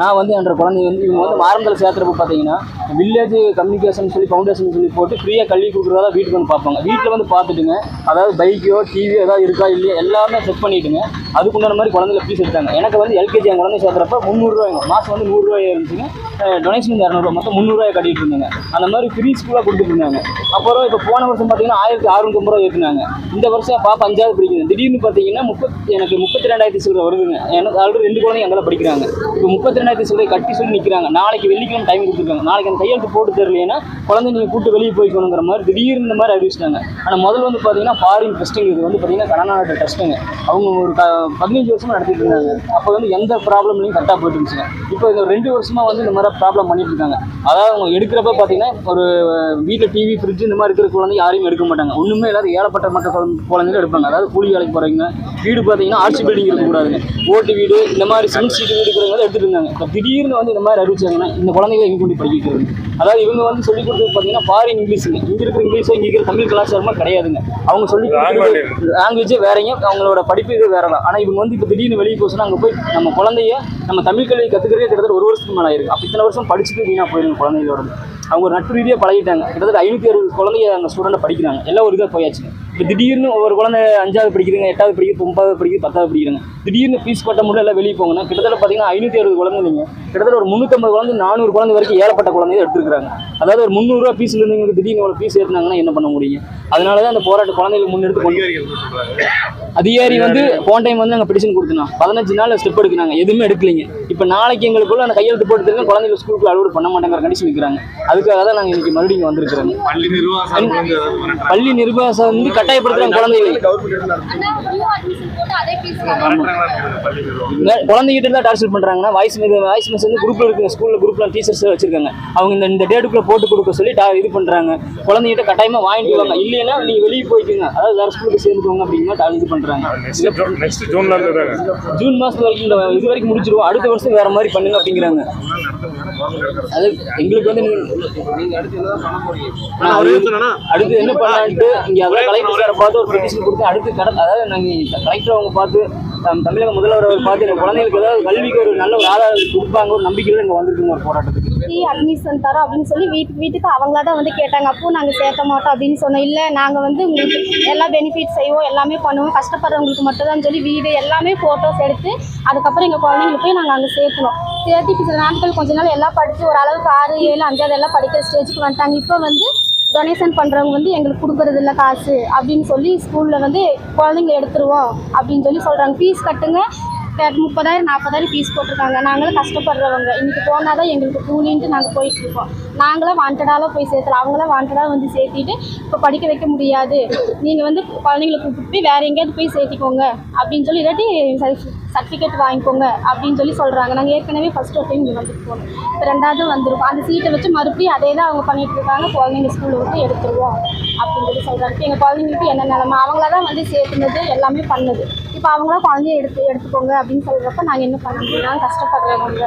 நான் வந்து என்ற குழந்தை வந்து இவங்க வந்து ஆரம்பத்தில் சேர்த்துறப்ப பார்த்தீங்கன்னா வில்லேஜ் கம்யூனிகேஷன் சொல்லி ஃபவுண்டேஷன் சொல்லி போட்டு ஃப்ரீயாக கல்வி கொடுக்குறதா வீட்டுக்கு வந்து பார்ப்பாங்க. வீட்டில் வந்து பார்த்துட்டுங்க அதாவது பைக்கோ டிவியோ ஏதாவது இருக்கா இல்லையா எல்லாமே செக் பண்ணிவிட்டுங்க அதுக்குண்டான மாதிரி குழந்தைல ஃபீஸ் எடுத்தாங்க. எனக்கு வந்து எல்கேஜி என் குழந்தை சேர்த்துறப்ப முந்நூறுரூவாங்க மாதம் வந்து நூறுரூவாய் இருந்துச்சுங்க. டொனேஷன் இரநூறுவா மொத்தம் முந்நூறுரூவாய் கட்டிட்டு இருந்தாங்க. அந்த மாதிரி ஃப்ரீ ஸ்கூலாக கொடுத்துட்டு இருந்தாங்க. அப்புறம் இப்போ போன வருஷம் பார்த்தீங்கன்னா ஆயிரத்தி அறுநூத்தம்பது ரூபா ஏற்றினாங்க இந்த வருஷம் பாப்பா அஞ்சாவது படிக்குது. திடீர்னு பார்த்தீங்கன்னா முப்பத்தி எனக்கு முப்பத்தி ரெண்டாயிரத்தி சில்லரை வருதுங்க. எனக்கு ஆல்ரெடி ரெண்டு குழந்தைங்க அங்கே படிக்கிறாங்க. இப்போ முப்பத்தி ரெண்டாயிரத்தி சில்லரை கட்டி சொல்லி நிற்கிறாங்க நாளைக்கு வெள்ளிக்கிழமை டைம் கொடுத்துருக்காங்க. நாளைக்கு அந்த கையெழுத்து போட்டு தரலைன்னா குழந்தை நீங்கள் கூட்டு வெளியே போய்க்கணுங்கிற மாதிரி திடீர்னு இந்த மாதிரி அறிவிச்சிட்டாங்க. ஆனால் முதல்ல வந்து பார்த்தீங்கன்னா ஃபாரின் டெஸ்ட்டுங்க இது வந்து பார்த்தீங்கன்னா கனநாடு டெஸ்ட்டுங்க அவங்க ஒரு க பதினஞ்சு வருஷமாக நடத்திட்டு இருந்தாங்க. அப்போ வந்து எந்த ப்ராப்ளம்லையும் கரெக்டாக போயிட்டு இருந்துச்சுங்க. இப்போ இந்த ரெண்டு வருஷமாக வந்து இந்த மாதிரி ப்ராப்ளம் பண்ணிட்டு இருக்காங்க. அதாவது அவங்க எடுக்கிறப்ப பார்த்தீங்கன்னா ஒரு வீட்டில் டிவி ஃப்ரிட்ஜ் இந்த மாதிரி இருக்கிற குழந்தை யாரையும் எடுக்க மாட்டாங்க. ஒன்றுமே இல்லாத ஏழப்பட்ட மற்ற குழந்தைகள் எடுப்பாங்க. அதாவது கூலி வேலைக்கு போகிறவங்க வீடு பார்த்தீங்கன்னா ஆட்சி பில்டிங் இருக்கக்கூடாதுங்க. ஓட்டு வீடு இந்த மாதிரி சிமெண்ட் சீட்டு வீடு இருக்கிறவங்க எடுத்துகிட்டு இருந்தாங்க. இப்போ திடீர்னு வந்து இந்த மாதிரி அறிவிச்சாங்கன்னா இந்த குழந்தைகளை எங்கே கொண்டு படிக்க வைக்கிறது? அதாவது இவங்க வந்து சொல்லிக் கொடுத்தது பார்த்தீங்கன்னா ஃபாரின் இங்கிலீஷுங்க இங்கே இருக்கிற இங்கிலீஷோ இங்கே இருக்கிற தமிழ் கலாச்சாரமா கிடையாதுங்க. அவங்க சொல்லி லாங்குவேஜே வேறங்க. அவங்களோட படிப்பு இது வேற தான். ஆனால் இவங்க வந்து இப்போ திடீர்னு வெளியே போச்சுன்னா அங்கே போய் நம்ம குழந்தைய நம்ம தமிழ் கல்வி கற்றுக்கிறதே கிட்டத்தட்ட ஒரு வருஷத்துக்கு மேலே ஆயிருக்கு. அப்போ இத்தனை வருஷம் படிச்சுட்டு வீணாக போயிருங்க குழந்தைகளோட அவங்க நட்பு ரீதியாக பழகிட்டாங்க. கிட்டத்தட்ட ஐநூற்றி அறுபது குழந்தைய அந்த ஸ்டூடெண்ட் படிக்கிறாங்க. எல்லாம் ஒரு இதாக போயாச்சு இப்போ திடீர்னு ஒவ்வொரு குழந்தை அஞ்சாவது படிக்குதுங்க எட்டாவது படிக்குது ஒன்பதாவது படிக்குது பத்தாவது படிக்கிறாங்க திடீர்னு ஃபீஸ் கட்ட முடியல எல்லாம் வெளியே போங்கன்னா கிட்டத்தட்ட பார்த்தீங்கன்னா ஐநூற்றி அறுபது குழந்தைங்க கிட்டத்தட்ட ஒரு முந்நூற்றம்பது குழந்தை நானூறு குழந்தை வரைக்கும் ஏழப்பட்ட குழந்தைய எடுத்துருக்காங்க அதாவது ஒரு முந்நூறுரூவா ஃபீஸ்ல இருந்தவங்களுக்கு திடீர்னு ஒரு ஃபீஸ் ஏற்றினாங்கன்னா என்ன பண்ண முடியும் அதனால தான் அந்த போராட்ட குழந்தைகளுக்கு முன்னெடுத்து கொண்டு அதிகாரி வந்து போன டைம் வந்து நாங்கள் பிடிஷன் கொடுத்தோம் பதினஞ்சு நாள் ஸ்டெப் எடுக்கிறாங்க. எதுவுமே எடுக்கலைங்க. இப்போ நாளைக்கு எங்களுக்குள்ள அந்த கையெழுத்து போட்டு தெரிஞ்சு குழந்தைகள் ஸ்கூலுக்கு அலுவலர் பண்ண மாட்டேங்கிற கண்டிஷன் நிற்கிறாங்க அதுக்காக தான் நாங்கள் இன்னைக்கு மறுபடியும் வந்திருக்கிறோம் பள்ளி நிர்வாகம் பள்ளி நிர்வாகம் வந்து கட்டாயப்படுத்துறாங்க குழந்தைகளை குழந்தைகிட்ட தான் டார்ச்சர் வாய்ஸ் வாய்ஸ் மெசேஜ் வந்து குரூப்ல இருக்குங்க ஸ்கூல்ல குரூப்ல டீச்சர்ஸ் வச்சிருக்காங்க. அவங்க இந்த இந்த டேட்டுக்குள்ள போட்டு கொடுக்க சொல்லி டா- இது பண்றாங்க. குழந்தைகிட்ட கட்டாயமா வாங்கிட்டு வாங்க. இல்லைன்னா நீங்க வெளியே போய்க்குங்க. அதாவது வேற ஸ்கூலுக்கு சேர்ந்துக்கோங்க அப்படிங்கிற டா- இது பண்றாங்க. நெக்ஸ்ட் ஜூன்ல இருந்து தாங்க ஜூன் மாசம் வரைக்கும் இந்த இது வரைக்கும் முடிச்சிருவோம் அடுத்த வருஷம் வேற மாதிரி பண்ணுங்க அப்படிங்கிறாங்க. அது எங்களுக்கு வந்து அடுத்து என்ன பண்ணலான்ட்டு இங்க அதான் கலெக்டர் பார்த்து ஒரு பெட்டிஷன் கொடுத்து அடுத்து கட அதாவது நாங்கள் கலெக்டர் அவங்க பார்த்து தமிழக முதல்வர் அவர் பார்த்து எங்கள் குழந்தைகளுக்கு ஏதாவது கல்விக்கு ஒரு நல்ல ஒரு ஆதாரம் கொடுப்பாங்க ஒரு நம்பிக்கையில் இங்கே வந்திருக்குங்க ஒரு போராட்டத்துக்கு. ஃப்ரீ அட்மிஷன் தரோம் அப்படின்னு சொல்லி வீட்டுக்கு வீட்டுக்கு அவங்களா தான் வந்து கேட்டாங்க. அப்போ நாங்கள் சேர்க்க மாட்டோம் அப்படின்னு சொன்னோம். இல்லை நாங்கள் வந்து உங்களுக்கு எல்லா பெனிஃபிட் செய்வோம் எல்லாமே பண்ணுவோம். கஷ்டப்படுறவங்களுக்கு மட்டும் தான் சொல்லி வீடு எல்லாமே ஃபோட்டோஸ் எடுத்து அதுக்கப்புறம் எங்கள் குழந்தைங்களுக்கு போய் நாங்கள் அங்கே சேர்க்கணும். சேர்த்து இப்போ சில நாட்கள் கொஞ்ச நாள் எல்லாம் படித்து ஓரளவுக்கு ஆறு ஏழு அஞ்சாவது எல்லாம் படிக்கிற ஸ்டேஜுக்கு வந்துட்டாங்க. இப்போ வந்து டொனேஷன் பண்ணுறவங்க வந்து எங்களுக்கு கொடுக்குறது இல்லை காசு அப்படின்னு சொல்லி ஸ்கூலில் வந்து குழந்தைங்களை எடுத்துருவோம் அப்படின்னு சொல்லி சொல்கிறாங்க ஃபீஸ் கட்டுங்க. முப்பதாயிரம் நாற்பதாயிரம் ஃபீஸ் போட்டிருக்காங்க. நாங்களும் கஷ்டப்படுறவங்க. இன்றைக்கி போனால் தான் எங்களுக்கு கூலின்ட்டு நாங்கள் போயிட்டுருக்கோம். நாங்களாம் வாண்டடால போய் சேர்த்தலாம். அவங்களாம் வாண்டடாக வந்து சேர்த்திட்டு இப்போ படிக்க வைக்க முடியாது. நீங்கள் வந்து குழந்தைங்களை கூப்பிட்டு போய் வேறு எங்கேயாவது போய் சேர்த்திக்கோங்க. அப்படின்னு சொல்லி இல்லாட்டி சர்டிஃபிகேட் வாங்கிக்கோங்க அப்படின்னு சொல்லி சொல்கிறாங்க நாங்கள் ஏற்கனவே ஃபர்ஸ்ட் ஒரு டைம் இங்கே வந்துட்டு போனோம். இப்போ ரெண்டாவது வந்திருக்கோம். அந்த சீட்டை வச்சு மறுபடியும் அதே தான் அவங்க பண்ணிகிட்டு இருக்காங்க குழந்தைங்க ஸ்கூலில் விட்டு எடுத்துருவோம் அப்படின்னு சொல்லி சொல்கிறாங்க எங்கள் குழந்தைங்களுக்கு என்ன நிலமை? அவங்கள தான் வந்து சேர்த்துனது எல்லாமே பண்ணுது. இப்போ அவங்களாம் குழந்தைய எடுத்து எடுத்துக்கோங்க அப்படின்னு சொல்கிறப்ப நாங்கள் என்ன பண்ண முடியும்? கஷ்டப்படுறவங்க